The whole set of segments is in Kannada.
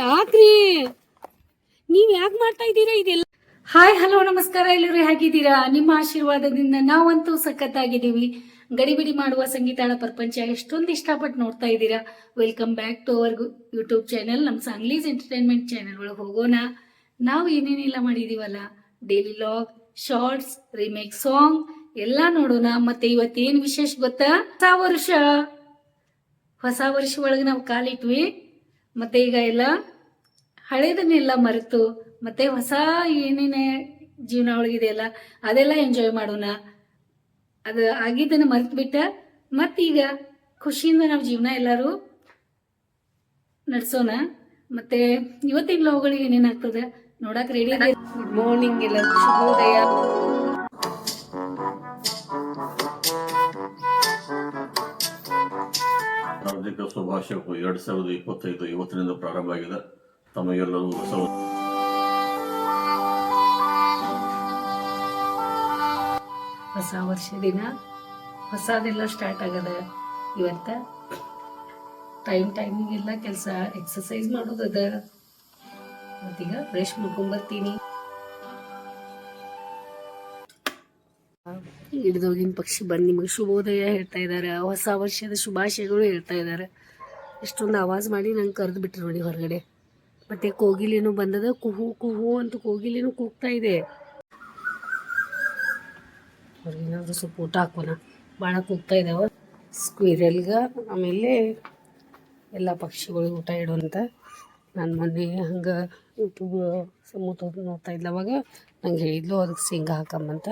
ಯಾಕ್ರಿ? ನೀವ್ ಯಾಕೆ ಮಾಡ್ತಾ ಇದ್ದೀರಾ? ಇದೆಲ್ಲ ಹಾಯ್, ಹಲೋ, ನಮಸ್ಕಾರ. ಎಲ್ಲರೂ ಹೇಗಿದ್ದೀರಾ? ನಿಮ್ಮ ಆಶೀರ್ವಾದದಿಂದ ನಾವಂತೂ ಸಖತ್ತಾಗಿದ್ದೀವಿ. ಗಡಿಬಿಡಿ ಮಾಡುವ ಸಂಗೀತಾಳ ಪ್ರಪಂಚ ಎಷ್ಟೊಂದು ಇಷ್ಟಪಟ್ಟು ನೋಡ್ತಾ ಇದ್ದೀರಾ? Welcome back to our YouTube channel ನಮ್ಮ ಸಾಂಗ್ಲೀಸ್ ಎಂಟರ್ಟೈನ್ಮೆಂಟ್ ಚಾನೆಲ್ ಒಳಗೆ ಹೋಗೋಣ. ನಾವು ಏನೇನೆಲ್ಲ ಮಾಡಿದೀವಲ್ಲ? Daily log shorts remake song ಎಲ್ಲ ನೋಡೋಣ. ಮತ್ತೆ ಇವತ್ತೇನು ವಿಶೇಷ ಗೊತ್ತಾ? ಹೊಸ ವರ್ಷ. ಹೊಸ ವರ್ಷ ಒಳಗೆ ನಾವು ಕಾಲಿಟ್ವಿ. ಮತ್ತೆ ಈಗ ಎಲ್ಲ ಹಳೇದನ್ನೆಲ್ಲ ಮರೆತು ಮತ್ತೆ ಹೊಸ ಏನೇನೆ ಜೀವನ ಒಳಗಿದೆಯಲ್ಲ ಅದೆಲ್ಲ ಎಂಜಾಯ್ ಮಾಡೋಣ. ಅದು ಆಗಿದ್ದನ್ನ ಮರೆತು ಬಿಟ್ಟ ಮತ್ತೀಗ ಖುಷಿಯಿಂದ ನಾವು ಜೀವನ ಎಲ್ಲರೂ ನಡೆಸೋಣ. ಮತ್ತೆ ಇವತ್ತಿನ ಲೋಗಳಿಗೆ ಏನೇನಾಗ್ತದೆ ನೋಡಕ್ ರೆಡಿ ಗುಡ್ ಮಾರ್ನಿಂಗ್ ಎಲ್ಲ ಶುಭೋದಯ. ಹಾರ್ದಿಕ ಶುಭಾಶಯ ಎರಡ್ ಸಾವಿರದ ಇಪ್ಪತ್ತೈದು ಇವತ್ತಿನಿಂದ ಪ್ರಾರಂಭ ಆಗಿದೆ. ತಮಗೆಲ್ಲರೂ ಹೊಸ ಹೊಸ ವರ್ಷ ದಿನ. ಹೊಸದೆಲ್ಲ ಸ್ಟಾರ್ಟ್ ಆಗದ ಇವತ್ತ? ಟೈಮ್ ಟೈಮಿಗೆಲ್ಲ ಕೆಲಸ ಎಕ್ಸಸೈಸ್ ಮಾಡೋದದ ಮತ್ತೀಗ ಫ್ರೆಶ್ ಮಾಡ್ಕೊಂಬರ್ತೀನಿ ಹಿಡಿದೋಗಿನ ಪಕ್ಷಿ ಬಂದು ನಿಮಗೆ ಶುಭೋದಯ ಹೇಳ್ತಾ ಇದ್ದಾರೆ ಹೊಸ ವರ್ಷದ ಶುಭಾಶಯಗಳು ಹೇಳ್ತಾ ಇದ್ದಾರೆ ಎಷ್ಟೊಂದು ಆವಾಜ್ ಮಾಡಿ ನಂಗೆ ಕರೆದು ಬಿಟ್ರು ನೋಡಿ ಹೊರಗಡೆ. ಮತ್ತೆ ಕೋಗಿಲೇನು ಬಂದದ. ಕುಹು ಕುಹು ಅಂತ ಕೋಗಿಲೇನು ಕೂಗ್ತಾ ಇದೆ. ಅವ್ರಿಗೇನಾದ್ರು ಸ್ವಲ್ಪ ಊಟ ಹಾಕೋಣ ಭಾಳ ಕೂಗ್ತಾ ಇದ್ದಾವೆ ಸ್ಕ್ವಿರಲ್ಗ, ಆಮೇಲೆ ಎಲ್ಲ ಪಕ್ಷಿಗಳಿಗೆ ಊಟ ಇಡುವಂತ. ನಾನು ಮೊನ್ನೆ ಹಂಗೆ ಯೂಟ್ಯೂಬ್ ನೋಡ್ತಾ ಇದ್ಲ ಅವಾಗ. ನಂಗೆ ಹೇಳಿದ್ಲು ಅದಕ್ಕೆ ಶೇಂಗಾ ಹಾಕಮ್ಮಂತ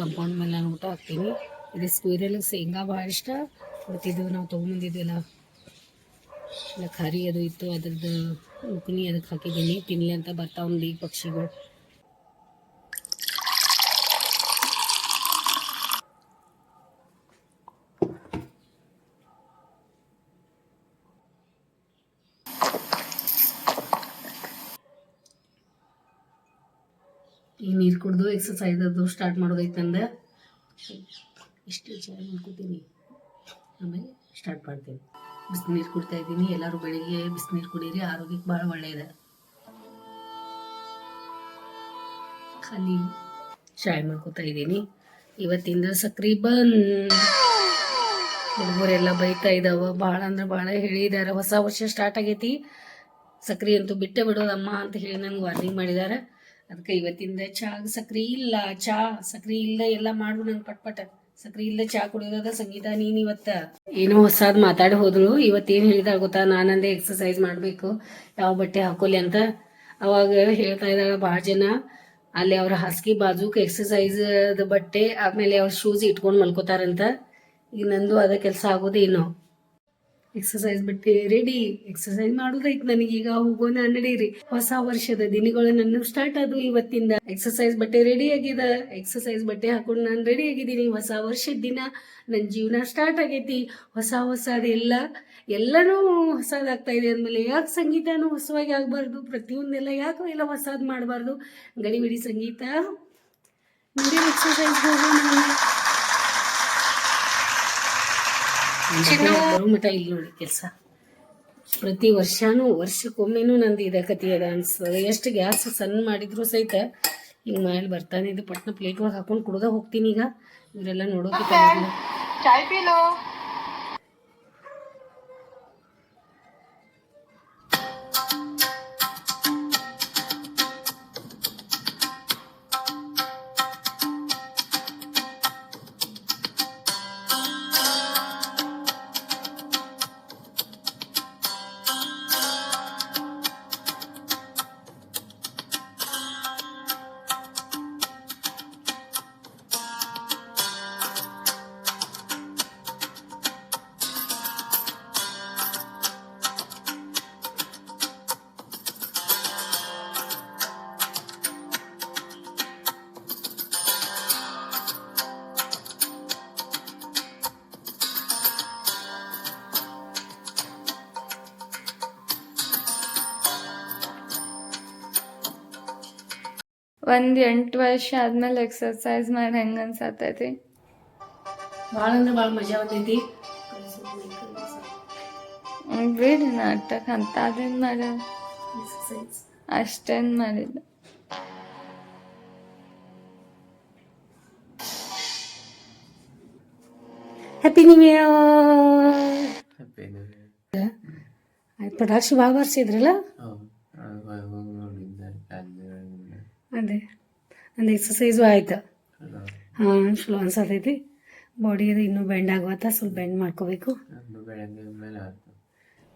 ಕಂಪೌಂಡ್ ಮೇಲೆ ನಾನು ಊಟ ಹಾಕ್ತೀನಿ. ಇದು ಸ್ಕ್ವಿರಲ್ಗೆ ಶೇಂಗಾ ಭಾಳ ಇಷ್ಟ. ಮತ್ತು ಇದು ನಾವು ತೊಗೊಂಬಂದಿದ್ವಲ್ಲ ಇಲ್ಲ ಖಾರಿ ಅದು ಇತ್ತು, ಅದ್ರದ್ದು ಉಕ್ನಿ ಅದಕ್ಕೆ ಹಾಕಿದ್ದೀನಿ. ತಿನ್ನಲಿ ಅಂತ ಬರ್ತಾವನ್ರಿ ಈ ಪಕ್ಷಿಗಳು. ಈ ನೀರು ಕುಡಿದು ಎಕ್ಸಸೈಸ್ ಅದು ಸ್ಟಾರ್ಟ್ ಮಾಡೋದೈತಂದ ಇಷ್ಟು ಚೆನ್ನಾಗಿ ಮಾಡ್ಕೋತೀನಿ. ಆಮೇಲೆ ಸ್ಟಾರ್ಟ್ ಮಾಡ್ತೀನಿ. ಬಿಸಿನೀರು ಕುಡಿತಾ ಇದ್ದೀನಿ ಎಲ್ಲರೂ ಬೆಳಿಗ್ಗೆ ಬಿಸಿನೀರು ಕುಡೀರಿ, ಆರೋಗ್ಯಕ್ಕೆ ಭಾಳ ಒಳ್ಳೆಯದ. ಖಾಲಿ ಚಾಯ್ ಮಾಡ್ಕೋತಾ ಇದ್ದೀನಿ. ಇವತ್ತಿಂದ ಸಕ್ರೆ ಬಂದ್. ಹುಡುಗರೆಲ್ಲ ಬೈತಾ ಇದ್ದಾವ ಭಾಳ ಅಂದ್ರೆ ಭಾಳ ಹೇಳಿದ್ದಾರೆ ಹೊಸ ವರ್ಷ ಸ್ಟಾರ್ಟ್ ಆಗೈತಿ. ಸಕ್ರಿ ಅಂತೂ ಬಿಟ್ಟೆ ಬಿಡೋದಮ್ಮ ಅಂತ ಹೇಳಿ ನನಗೆ ವಾರ್ನಿಂಗ್ ಮಾಡಿದ್ದಾರೆ ಅದಕ್ಕೆ ಇವತ್ತಿಂದ ಚಾ ಸಕ್ರಿ ಇಲ್ಲ. ಚಾ ಸಕ್ರಿ ಇಲ್ಲ ಎಲ್ಲ ಮಾಡು, ನಂಗೆ ಪಟ್ ಸಕ್ರೆ ಇಲ್ಲ ಚಾ ಕುಡಿಯೋದ ಸಂಗೀತ, ನೀನ್ ಇವತ್ತ ಏನೋ ಹೊಸಾದ್ ಮಾತಾಡಿ ಹೋದ್ರು ಇವತ್ತೇನು ಹೇಳಿದಾಳ ಗೊತ್ತಾ? ನಾನಂದೇ ಎಕ್ಸಸೈಸ್ ಮಾಡಬೇಕು. ಯಾವ ಬಟ್ಟೆ ಹಾಕೋಲಿ ಅಂತ. ಅವಾಗ ಹೇಳ್ತಾ ಇದ್ದಾಳ ಭಾಳ ಜನ. ಅಲ್ಲಿ ಅವ್ರ ಹಾಸಿಗೆ ಬಾಜುಕ್ ಎಕ್ಸಸೈಸ್ ಬಟ್ಟೆ ಆಮೇಲೆ ಅವ್ರ ಶೂಸ್ ಇಟ್ಕೊಂಡು ಮಲ್ಕೋತಾರಂತ. ಈಗ ನಂದು ಅದ ಕೆಲಸ ಆಗೋದೇನೋ ಎಕ್ಸಸೈಸ್ ಬಿಟ್ಟು ರೆಡಿ ಎಕ್ಸಸೈಸ್ ನನಗೆ. ನನಗೀಗ ಹೋಗೋಣ ನಡೀರಿ. ಹೊಸ ವರ್ಷದ ದಿನಗಳು ನನ್ನ ಸ್ಟಾರ್ಟ್ ಆದ್ವು ಇವತ್ತಿಂದ. ಎಕ್ಸಸೈಸ್ ಬಟ್ಟೆ ರೆಡಿ ಆಗಿದೆ. ಎಕ್ಸಸೈಸ್ ಬಟ್ಟೆ ಹಾಕೊಂಡು ನಾನು ರೆಡಿ ಆಗಿದ್ದೀನಿ. ಹೊಸ ವರ್ಷದ ದಿನ ನನ್ನ ಜೀವನ ಸ್ಟಾರ್ಟ್ ಆಗೈತಿ. ಹೊಸ ಹೊಸದೆಲ್ಲ ಎಲ್ಲನೂ ಹೊಸದಾಗ್ತಾ ಇದೆ ಅಂದಮೇಲೆ ಯಾಕೆ ಸಂಗೀತನೂ ಹೊಸವಾಗಿ ಆಗಬಾರ್ದು? ಪ್ರತಿಯೊಂದೆಲ್ಲ ಯಾಕೋ ಎಲ್ಲ ಹೊಸದು ಮಾಡಬಾರ್ದು? ಗಡಿಬಿಡಿ ಸಂಗೀತ. ಎಕ್ಸಸೈಸ್ ಬರೋ ಮಠ ಇಲ್ಲಿ ನೋಡಿ ಕೆಲಸ. ಪ್ರತಿ ವರ್ಷನೂ ವರ್ಷಕ್ಕೊಮ್ಮೆನೂ ನಂದು ಇದ ಕತಿ ಅದ ಅನ್ಸ್ತದೆ ಎಷ್ಟು ಗ್ಯಾಸ್ ಸಣ್ಣ ಮಾಡಿದ್ರು ಸಹಿತ ಹಿಂಗ್ ಮಾಡಿ ಬರ್ತಾನೆ ಇದು ಪಟ್ನ ಪ್ಲೇಟ್ ಒಳಗೆ ಹಾಕೊಂಡು ಕುಡ್ದ ಹೋಗ್ತೀನಿ ಈಗ. ಇವರೆಲ್ಲ ನೋಡೋಕೆ चाय ಒಂದು ಎಂಟು ವರ್ಷ ಆದ್ಮೇಲೆ ಎಕ್ಸರ್ಸೈಸ್ ಮಾಡಿ ಹೆಂಗೆ ಅನ್ಸತ್ತೈತಿ ಭಾಳ ಅಂದ್ರೆ ಭಾಳ ಮಜಾ ಬಂದೈತಿ. ಬಿಡಿ ನಾಟಕ ಅಂತ ಅದೇನು ಎಕ್ಸಸೈಸ್ ಅಷ್ಟೇನು ಮಾಡಿಲ್ಲ. ಹ್ಯಾಪಿ ನ್ಯೂ ಇಯರ್ ಆಯ್ತು ಪಟಾಕ್ಷಿ ಭಾಳ ಬರ್ಸಿದ್ರಲ್ಲ ಅದೇ. ಒಂದು ಎಕ್ಸಸೈಸು ಆಯ್ತು. ಹಾಂ ಚಲೋ ಅನ್ಸತೈತಿ. ಬಾಡಿ ಅದು ಇನ್ನೂ ಬೆಂಡ್ ಆಗುವತ್ತ ಸ್ವಲ್ಪ ಬೆಂಡ್ ಮಾಡ್ಕೋಬೇಕು.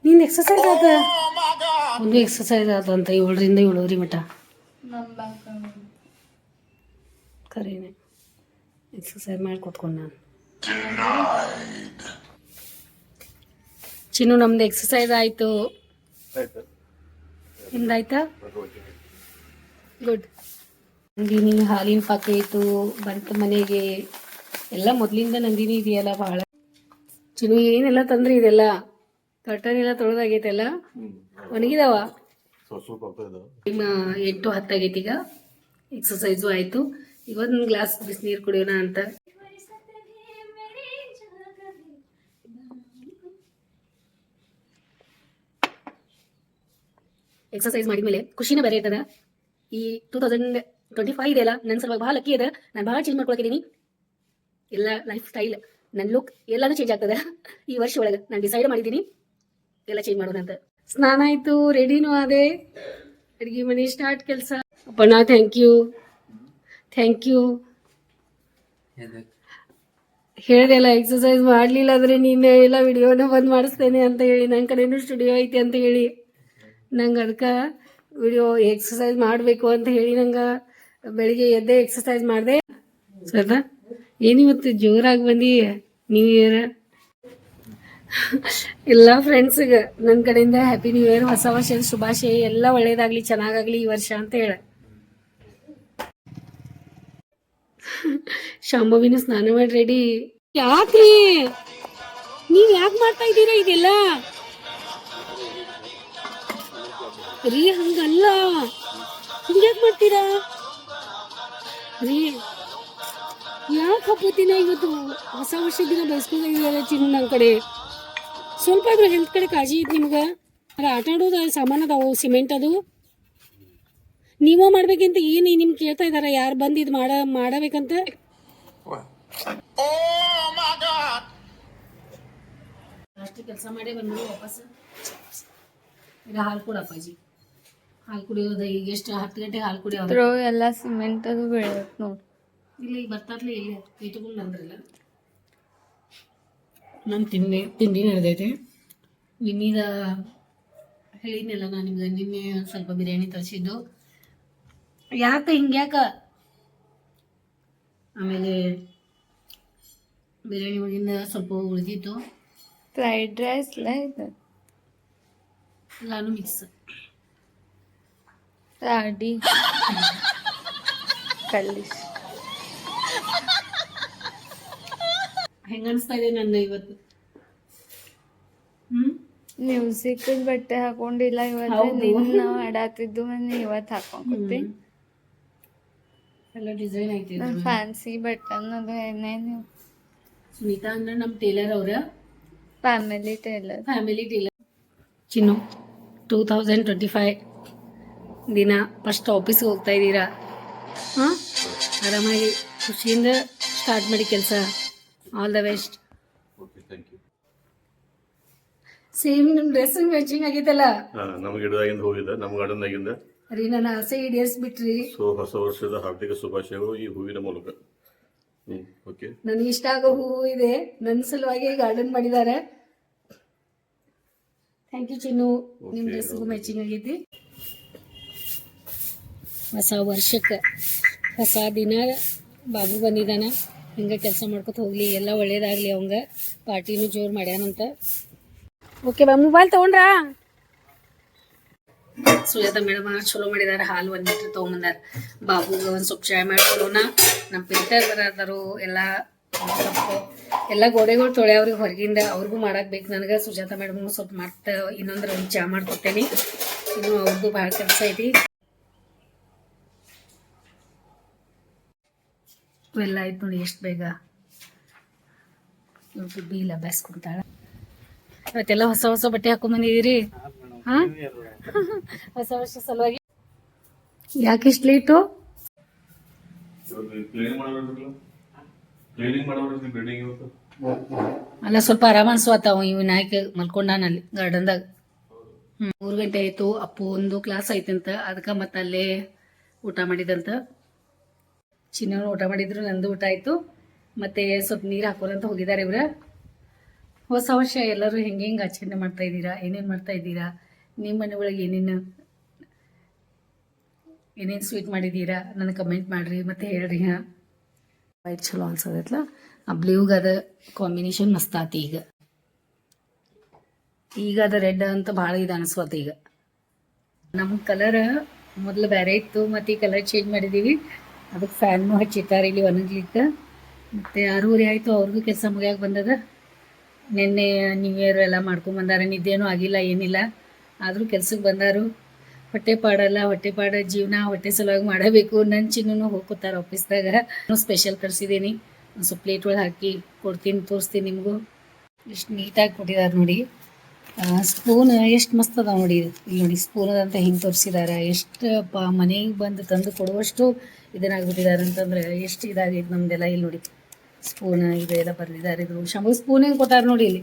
ನಿಂದು ಎಕ್ಸಸೈಸ್ ಆಯ್ತ. ಒಂದು ಎಕ್ಸಸೈಸ್ ಆದಂತ ಏಳರಿಂದ ಏಳುವರೆ ಮಠ? ಕರೀನೆ. ಎಕ್ಸಸೈಸ್ ಮಾಡಿ ಕೂತ್ಕೊಂಡು ನಾನು. ಚಿನ್ನು ನಮ್ದು ಎಕ್ಸಸೈಸ್ ಆಯಿತು. ನಿಮ್ದಾಯ್ತಾ? ಗುಡ್ ನಂದಿನಿ ಹಾಲಿನ ಪಾಕೇಟು ಬಂತ ಮನೆಗೆ. ಎಲ್ಲ ಮೊದಲಿಂದ ನಂದಿನಿ ಇದೆಯಲ್ಲ ಬಹಳ. ಚಿನ್ನು ಏನೆಲ್ಲ ತಂದ್ರಿ ಇದೆಲ್ಲ? ಕರ್ಟನ್ ಎಲ್ಲ ತೊಳೆದಾಗೈತೆಲ್ಲ ಒಣಗಿದಾವ? ಎಂಟು ಹತ್ತಾಗೈತಿ ಈಗ. ಎಕ್ಸಸೈಸು ಆಯಿತು. ಇವತ್ತು ಗ್ಲಾಸ್ ಬಿಸಿನೀರು ಕುಡಿಯೋಣ ಅಂತ. ಎಕ್ಸಸೈಸ್ ಮಾಡಿದ್ಮೇಲೆ ಖುಷಿನ ಬೇರೆ ಇರ್ತದ ಈ ಟೂ ತೌಸಂಡ್ ಟ್ವೆಂಟಿ ಫೈವ್ ಇದೆಯಲ್ಲ? ನನ್ನ ಸಲುವಾಗಿ ಭಾಳ ಲಕ್ಕಿ ಇದೆ. ನಾನು ಭಾಳ ಚೇಂಜ್ ಮಾಡ್ಕೊಳಕಿದ್ದೀನಿ ಎಲ್ಲ ಲೈಫ್ ಸ್ಟೈಲ್ ನನ್ನ ಲುಕ್ ಎಲ್ಲಾನು ಚೇಂಜ್ ಆಗ್ತದೆ. ಈ ವರ್ಷ ಒಳಗೆ ನಾನು ಡಿಸೈಡ್ ಮಾಡಿದ್ದೀನಿ ಎಲ್ಲ ಚೇಂಜ್ ಮಾಡೋದಂತ ಸ್ನಾನ ಆಯಿತು ರೆಡಿನೂ ಅದೇ ಅಡುಗೆ ಮನೆ ಸ್ಟಾರ್ಟ್ ಕೆಲಸ. ಅಪ್ಪಣ್ಣ ಥ್ಯಾಂಕ್ ಯು ಥ್ಯಾಂಕ್ ಯು ಹೇಳ್ದೆಲ್ಲ ಎಕ್ಸಸೈಸ್ ಮಾಡಲಿಲ್ಲ ಅಂದರೆ ನೀನು ಎಲ್ಲ ವಿಡಿಯೋನ ಬಂದ್ ಮಾಡಿಸ್ತೇನೆ ಅಂತ ಹೇಳಿ. ನನ್ನ ಕಡೆನೂ ಸ್ಟುಡಿಯೋ ಐತಿ ಅಂತ ಹೇಳಿ. ನಂಗೆ ಅದಕ್ಕೆ ವಿಡಿಯೋ ಎಕ್ಸಸೈಸ್ ಮಾಡಬೇಕು ಅಂತ ಹೇಳಿ ನಂಗೆ ಬೆಳಿಗ್ಗೆ ಎದ್ದೆ ಎಕ್ಸಸೈಸ್ ಮಾಡಿದೆ. ಸದಾ ಏನಿವತ್ತು ಜೋರಾಗಿ ಬಂದು ನ್ಯೂ ಇಯರ್ ಎಲ್ಲ ಫ್ರೆಂಡ್ಸಿಗೆ ನನ್ನ ಕಡೆಯಿಂದ ಹ್ಯಾಪಿ ನ್ಯೂ ಇಯರ್ ಹೊಸ ವರ್ಷದ ಶುಭಾಶಯ, ಎಲ್ಲ ಒಳ್ಳೇದಾಗ್ಲಿ, ಚೆನ್ನಾಗಾಗ್ಲಿ ಈ ವರ್ಷ ಅಂತ ಹೇಳ. ಶಾಂಭವಿನ ಸ್ನಾನ ಮಾಡಿ ರೆಡಿ ಯಾಕೆ ನೀವ್ ಯಾಕೆ ಮಾಡ್ತಾ ಇದ್ದೀರಾ ಇದೆಲ್ಲ? ರೀ ಹಂಗಲ್ಲ. ಹಿಂಗ್ಯಾಕ್ ಮಾಡ್ತೀರಾ? ಯಾಕೆ ಹಬ್ಬತ್ತಿನ ಇವತ್ತು ಹೊಸ ವರ್ಷದ ದಿನ ಬಯಸ್ಕೊಂಡಿದ್ದಾರೆ ಚಿನ್ನ ನನ್ನ ಕಡೆ? ಸ್ವಲ್ಪ ಆದ್ರೂ ಹೆಲ್ತ್ ಕಡೆ ಕಾಳಜಿ ಇತ್ತು ನಿಮ್ಗೆ? ಅದು ಆಟ ಆಡೋದು ಸಾಮಾನು ಅದಾವು ಸಿಮೆಂಟ್ ಅದು? ನೀವೇ ಮಾಡ್ಬೇಕಂತ ಏನು ನಿಮ್ಗೆ ಕೇಳ್ತಾ ಇದಾರ? ಯಾರು ಬಂದು ಇದು ಮಾಡ, ಮಾಡಬೇಕಂತ? ಅಷ್ಟು ಕೆಲಸ ಮಾಡಿ ಬಂದ್ರು ವಾಪಸ್. ಈಗ ಹಾಲು ಕೊಡು ಅಪ್ಪಾಜಿ. ಹಾಲು ಕುಡಿಯೋದು ಈಗ ಎಷ್ಟು ಹತ್ತು ಗಂಟೆಗೆ ಹಾಲು ಕುಡಿಯೋದು ತ್ರೋ ಎಲ್ಲ ಸಿಮೆಂಟ್ ಅದು ಬೆಳೆಯತ್ ನೋಡಿ. ಇಲ್ಲಿ ಈಗ ಬರ್ತಾರ್ಲಿ ಇಲ್ಲಿ ಇಟ್ಕೊಂಡು ಅಂದ್ರಲ್ಲ ನಾನು ತಿಂಡಿ ತಿಂಡಿ ನಡೆದೈತೆ. ನಿನ್ನಿದ ಹೇಳಿದ್ನಲ್ಲ ನಾನು ನಿಮ್ಗೆ ನಿನ್ನೆ ಒಂದ್ ಸ್ವಲ್ಪ ಬಿರಿಯಾನಿ ತರಿಸಿದ್ದು. ಯಾಕೆ ಹಿಂಗ್ಯಾಕ? ಆಮೇಲೆ ಬಿರಿಯಾನಿ ಒಳಗಿಂದ ಸ್ವಲ್ಪ ಉಳಿದಿತ್ತು. ಫ್ರೈಡ್ ರೈಸ್ ಲೈಕ್ ಇದು? ಎಲ್ಲಾನು ಮಿಕ್ಸ್ ರಾಡಿ ಕಲ್ಲಿಸ್ ಹೆಂಗ ಅನಿಸ್ತಾ ಇದೆ ನನ್ನ ಇವತ್ತು? ಮ್ಯೂಸಿಕ್ ಬಟ್ಟೆ ಹಾಕೊಂಡಿಲ್ಲ ಇವತ್ತು. ನಿನ್ನ ಆಡಾತಿದ್ದು ಮನೆ ಇವತ್ತು ಹಾಕೊಂಡ್ಕೊತಿ ಎಲ್ಲ ಡಿಸೈನ್ ಐತಿ ಫ್ಯಾನ್ಸಿ ಬಟನ್ ಅದು ಏನೇನು ಸುನೀತಾ ಅಂದ್ರೆ ನಮ್ಮ ಟೇಲರ್ ಅವ್ರ? Family tailor. Family tailor. Chinnu two thousand twenty five ದಿನ ಫಸ್ಟ್ ಆಫೀಸ್ಗೆ ಹೋಗ್ತಾ ಇದ್ದೀರಾ? ಹಾಂ? ಆರಾಮಾಗಿ ಖುಷಿಯಿಂದ ಸ್ಟಾರ್ಟ್ ಮಾಡಿ ಕೆಲಸ. All the best okay thank you same ನಿಮ್ಮ ಡ್ರೆಸ್ ಮ್ಯಾಚಿಂಗ್ ಆಗೈತಲ್ಲ ನಮ್ಮ ಗಿಡದಾಗಿಂದ ಹೋಗಿದ್ದೆ ನಮ್ಮ ಗಾರ್ಡನ್ದಾಗಿಂದ ರೀ ನನ್ನ ಆಸೆ ಬಿಟ್ರಿ ಸೊ ಹೊಸ ವರ್ಷದ ಹಾರ್ದಿಕ ಶುಭಾಶಯಗಳು ಈ ಹೂವಿನ ಮೂಲಕ. ಓಕೆ ನನಗೆ ಇಷ್ಟ ಆಗೋ ಹೂವು ಇದೆ. ನನ್ನ ಸಲುವಾಗಿ ಗಾರ್ಡನ್ ಮಾಡಿದ್ದಾರೆ ಥ್ಯಾಂಕ್ ಯು ಚಿನ್ನು. ನಿಮ್ಮ ಡ್ರೆಸ್ಸಿಗೂ ಮ್ಯಾಚಿಂಗ್ ಆಗೈತಿ ಹೊಸ ವರ್ಷಕ್ಕೆ ಹೊಸ ದಿನ ಬಾಬು ಬಂದಿದ್ದಾನ ಹಿಂಗೆ ಕೆಲಸ ಮಾಡ್ಕೊತ ಹೋಗ್ಲಿ ಎಲ್ಲ ಒಳ್ಳೇದಾಗಲಿ ಅವಂಗ. ಪಾರ್ಟಿನೂ ಜೋರು ಮಾಡ್ಯಾನಂತ. ಓಕೆ ಬಾ ಮೊಬೈಲ್ ತಗೊಂಡ್ರಾ? ಸುಜಾತ ಮೇಡಮ್ ಚಲೋ ಮಾಡಿದಾರ ಹಾಲು ಒಂದು ಲೀಟ್ರ್ ತೊಗೊಂಬಂದಾರ. ಬಾಬುಗೆ ಒಂದು ಸ್ವಲ್ಪ ಚಾಯ್ ಮಾಡ್ಕೊಡೋಣ ನಮ್ಮ ಪೇಟರ್ ಬರಾದರು ಎಲ್ಲ ಎಲ್ಲ ಗೋಡೆಗಳು ತೊಳೆಯವ್ರಿಗೆ ಹೊರಗಿಂದ ಅವ್ರಿಗೂ ಮಾಡಕ್ ಬೇಕು ನನಗೆ. ಸುಜಾತ ಮೇಡಮ್ ಸ್ವಲ್ಪ ಮತ್ತೆ ಇನ್ನೊಂದು ರೌಂಡ್ ಚಾ ಮಾಡ್ಕೊತೇನೆ ಇನ್ನು ಅವ್ರದ್ದು ಭಾಳ ಕೆಲಸ ಐತಿ. ಇವೆಲ್ಲ ಆಯ್ತು ನೋಡಿ ಎಷ್ಟು ಬೇಗ. ಬೀಲ ಬಿ ಇಲ್ಲ ಕುಂತಾಳ ಇವತ್ತೆಲ್ಲ ಹೊಸ ಹೊಸ ಬಟ್ಟೆ ಹಾಕೊಂಡ್ ಬಂದಿದ್ದೀರಿ? ಹಾ? ಹೊಸ ವರ್ಷ ಸಲುವಾಗಿ. ಯಾಕೆ ಇಷ್ಟು ಲೇಟು ಅಲ್ಲ ಸ್ವಲ್ಪ ಆರಾಮ ಅನ್ಸ್ವಾತಾವ ಇವ್ ನಾಯ್ಕ ಮಲ್ಕೊಂಡಾನಲ್ಲಿ ಗಾರ್ಡನ್ದಾಗ ಹ್ಮ್ ಮೂರು ಗಂಟೆ ಆಯ್ತು ಅಪ್ಪು ಒಂದು ಕ್ಲಾಸ್ ಐತಂತ ಅದಕ್ಕೆ ಮತ್ತೆ ಅಲ್ಲೇ ಊಟ ಮಾಡಿದಂತ. ಚಿನ್ನವ್ರು ಊಟ ಮಾಡಿದ್ರು ನಂದು ಊಟ ಆಯ್ತು. ಮತ್ತೆ ಸ್ವಲ್ಪ ನೀರು ಹಾಕೋರಂತ ಹೋಗಿದ್ದಾರೆ ಇವ್ರ. ಹೊಸ ವರ್ಷ ಎಲ್ಲರೂ ಹೆಂಗೆ ಹೆಂಗೆ ಆಚರಣೆ ಮಾಡ್ತಾ ಇದ್ದೀರಾ? ಏನೇನು ಮಾಡ್ತಾ ಇದ್ದೀರಾ? ನಿಮ್ಮ ಮನೆ ಒಳಗೆ ಏನೇನು ಏನೇನು ಸ್ವೀಟ್ ಮಾಡಿದ್ದೀರಾ? ನನಗೆ ಕಮೆಂಟ್ ಮಾಡಿರಿ ಮತ್ತೆ ಹೇಳ್ರಿ ಹಾಂ. ವೈಟ್ ಚಲೋ ಅನ್ಸದೈತ್ಲ ಆ ಬ್ಲೂಗದ ಕಾಂಬಿನೇಷನ್ ಮಸ್ತ್ ಆತಿ ಈಗ. ಈಗ ಅದ ರೆಡ್ ಅಂತ ಭಾಳ ಇದು ಅನಿಸ್ವತ್ತ ಈಗ. ನಮ್ಮ ಕಲರ್ ಮೊದಲು ಬೇರೆ ಇತ್ತು ಮತ್ತು ಈ ಕಲರ್ ಚೇಂಜ್ ಮಾಡಿದ್ದೀವಿ ಅದಕ್ಕೆ ಫ್ಯಾನು ಹಚ್ಚಿಟ್ಟಾರೆ ಇಲ್ಲಿ ಒಣಗ್ಲಿಕ್ಕೆ ಮತ್ತು ಆರೂವರೆ ಆಯಿತು, ಅವ್ರಿಗೂ ಕೆಲಸ ಮುಗಿಯಾಗಿ ಬಂದದ. ನಿನ್ನೆ ನ್ಯೂ ಇಯರ್ ಎಲ್ಲ ಮಾಡ್ಕೊಂಬಂದಾರೆ ಬಂದಾರ, ನಿದ್ದೆನೂ ಆಗಿಲ್ಲ, ಏನಿಲ್ಲ. ಆದರೂ ಕೆಲ್ಸಕ್ಕೆ ಬಂದಾರು. ಹೊಟ್ಟೆ ಪಾಡಲ್ಲ, ಹೊಟ್ಟೆ ಪಾಡ ಜೀವನ, ಹೊಟ್ಟೆ ಸಲುವಾಗಿ ಮಾಡಬೇಕು. ನನ್ನ ಚಿನ್ನೂ ಹೋಗ್ಕೋತಾರ ಆಫೀಸ್ದಾಗ ನಾನು ಸ್ಪೆಷಲ್ ತರಿಸಿದ್ದೀನಿ ಒಂದು ಸ್ವಲ್ಪ ಪ್ಲೇಟ್ ಒಳಗೆ ಹಾಕಿ ಕೊಡ್ತೀನಿ, ತೋರಿಸ್ತೀನಿ ನಿಮಗೂ. ಇಷ್ಟು ನೀಟಾಗಿ ಕೊಟ್ಟಿದ್ದಾರೆ ನೋಡಿ. ಸ್ಪೂನ್ ಎಷ್ಟು ಮಸ್ತ್ ಅದಾವ ನೋಡಿ. ಇಲ್ಲಿ ನೋಡಿ ಸ್ಪೂನ್ ಅಂತ ಹಿಂಗೆ ತೋರಿಸಿದ್ದಾರೆ ಎಷ್ಟು, ಪ, ಮನೆಗೆ ಬಂದು ತಂದು ಕೊಡುವಷ್ಟು ಇದನ್ನಾಗ್ಬಿಟ್ಟಿದ್ದಾರೆ ಅಂತಂದ್ರೆ ಎಷ್ಟು ಇದಾಗೈತೆ ನಮ್ದೆಲ್ಲ ಇಲ್ಲಿ ನೋಡಿ. ಸ್ಪೂನ್ ಇದೆಲ್ಲ ಬರೆದಿದ್ದಾರೆ ಇದು ಶಂಭು ಸ್ಪೂನ್ ಹೆಂಗೆ ಕೊಟ್ಟಾರೆ ನೋಡಿ ಇಲ್ಲಿ.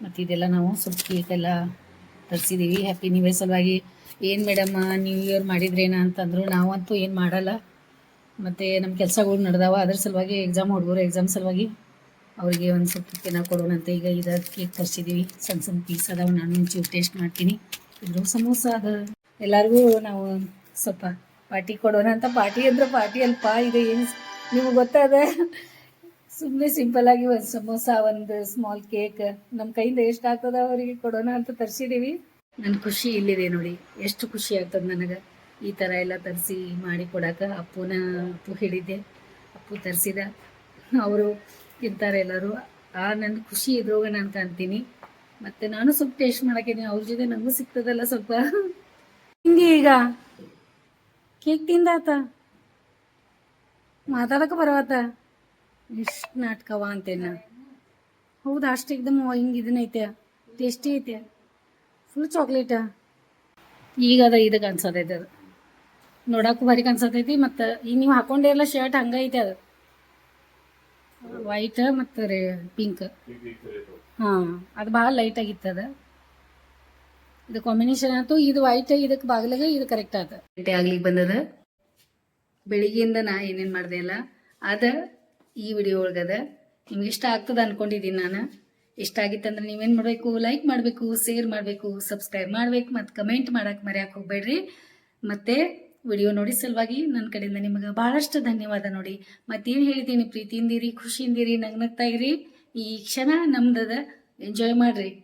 ಮತ್ತು ಇದೆಲ್ಲ ನಾವು ಸ್ವಲ್ಪ ಕೇಕ್ ಎಲ್ಲ ತರಿಸಿದ್ದೀವಿ ಹ್ಯಾಪಿ ನ್ಯೂ ಇಯರ್ ಸಲುವಾಗಿ. ಏನು ಮೇಡಮ್ಮ ನ್ಯೂ ಇಯರ್ ಮಾಡಿದ್ರೇನ ಅಂತಂದ್ರು ನಾವಂತೂ ಏನು ಮಾಡಲ್ಲ. ಮತ್ತು ನಮ್ಮ ಕೆಲಸಗಳು ನಡೆದಾವ. ಅದ್ರ ಸಲುವಾಗಿ ಎಕ್ಸಾಮ್ ಹುಡುಗರು ಎಕ್ಸಾಮ್ ಸಲುವಾಗಿ ಅವರಿಗೆ ಒಂದು ಸ್ವಲ್ಪ ತಿನ್ನ ಕೊಡೋಣಂತ. ಈಗ ಇದು ಕೇಕ್ ತರಿಸಿದ್ದೀವಿ ಸಣ್ಣ ಸಣ್ಣ ಪೀಸ್ ಅದಾವ. ನಾನು ಒಂಚೂರು ಟೇಸ್ಟ್ ಮಾಡ್ತೀನಿ. ಇದ್ರ ಸಮೋಸ ಅದ. ಎಲ್ಲರಿಗೂ ನಾವು ಸ್ವಲ್ಪ ಪಾರ್ಟಿ ಕೊಡೋಣ ಅಂತ ಪಾರ್ಟಿ ಅಂದ್ರೆ ಪಾರ್ಟಿ ಅಲ್ಪ. ಇದು ಏನು ನಿಮ್ಗೆ ಗೊತ್ತಾದ? ಸುಮ್ಮನೆ ಸಿಂಪಲ್ ಆಗಿ ಒಂದು ಸಮೋಸ, ಒಂದು ಸ್ಮಾಲ್ ಕೇಕ್ ನಮ್ಮ ಕೈಯಿಂದ ಎಷ್ಟು ಆಗ್ತದ ಅವರಿಗೆ ಕೊಡೋಣ ಅಂತ ತರಿಸಿದ್ದೀವಿ ನನ್ನ ಖುಷಿ ಇಲ್ಲಿದೆ ನೋಡಿ. ಎಷ್ಟು ಖುಷಿ ಆಗ್ತದೆ ನನಗೆ. ಈ ಥರ ಎಲ್ಲ ತರಿಸಿ ಮಾಡಿ ಕೊಡಾಕ ಅಪ್ಪುನ, ಅಪ್ಪು ಹೇಳಿದ್ದೆ. ಅಪ್ಪು ತರಿಸಿದ. ಅವರು ತಿಂತಾರೆ ಎಲ್ಲರೂ. ಆ ನನ್ನ ಖುಷಿ ಇದ್ರೋಗ ನಾನು ಕಾಣ್ತೀನಿ ಮತ್ತೆ ನಾನು ಸ್ವಲ್ಪ ಟೇಸ್ಟ್ ಮಾಡಕ್ಕೆ ಅವ್ರ ಜೊತೆ ನನಗೂ ಸಿಗ್ತದಲ್ಲ ಸ್ವಲ್ಪ? ಹಿಂಗೆ ಈಗ? ಕೇಕ್ ತಿಂದಾತ ಮಾತಾಡಕ ಬರವತ್ತ ಇಷ್ಟು ನಾಟಕವ ಅಂತೇನ? ಹೌದಾ ಅಷ್ಟು ಎಕ್ದಮ್ ಹಿಂಗೆ ಇದನ್ನೈತೆ ಟೇಸ್ಟಿ ಐತೆ. ಫುಲ್ ಚಾಕ್ಲೇಟ ಈಗ ಅದ ಇದಕ್ಕೆ ಅನ್ಸತೈತೆ ಅದು. ನೋಡಕ್ಕೂ ಭಾರಿ ಅನ್ಸತೈತಿ ಮತ್ತು ಈಗ ನೀವು ಹಾಕೊಂಡಿರಲ್ಲ ಶರ್ಟ್ ಹಂಗೈತೆ ಅದು. ವೈಟ್ ಮತ್ತು ರೇ ಪಿಂಕ್ ಹಾಂ, ಅದು ಭಾಳ ಲೈಟ್ ಆಗಿತ್ತು ಅದು. ಇದು ಕಾಂಬಿನೇಷನ್ ಆಯ್ತು. ಇದು ವೈಟ್ ಇದಕ್ಕೆ ಬಾಗಿಲಿಗೆ ಇದು ಕರೆಕ್ಟ್ ಆಯ್ತು. ಗಂಟೆ ಆಗ್ಲಿಕ್ಕೆ ಬಂದದ. ಬೆಳಿಗ್ಗೆಯಿಂದ ನಾ ಏನೇನು ಮಾಡಿದೆ ಅಲ್ಲ, ಅದ ಈ ವಿಡಿಯೋ ಒಳಗದ. ನಿಮ್ಗೆ ಇಷ್ಟ ಆಗ್ತದ ಅನ್ಕೊಂಡಿದ್ದೀನಿ ನಾನು. ಇಷ್ಟ ಆಗಿತ್ತಂದ್ರೆ ನೀವೇನು ಮಾಡಬೇಕು? ಲೈಕ್ ಮಾಡಬೇಕು ಶೇರ್ ಮಾಡಬೇಕು ಸಬ್ಸ್ಕ್ರೈಬ್ ಮಾಡ್ಬೇಕು, ಮತ್ತು ಕಮೆಂಟ್ ಮಾಡಕ್ಕೆ ಮರೆಯಕ್ಕೆ ಹೋಗ್ಬೇಡ್ರಿ. ಮತ್ತೆ ವಿಡಿಯೋ ನೋಡಿ ಸಲುವಾಗಿ ನನ್ನ ಕಡೆಯಿಂದ ನಿಮಗೆ ಭಾಳಷ್ಟು ಧನ್ಯವಾದ ನೋಡಿ. ಮತ್ತೇನು ಹೇಳಿದ್ದೀನಿ, ಪ್ರೀತಿಯಿಂದಿರಿ, ಖುಷಿಯಿಂದಿರಿ, ನಗ್ನಗ್ತಾ ಇರಿ. ಈ ಕ್ಷಣ ನಮ್ದದ ಎಂಜಾಯ್ ಮಾಡ್ರಿ.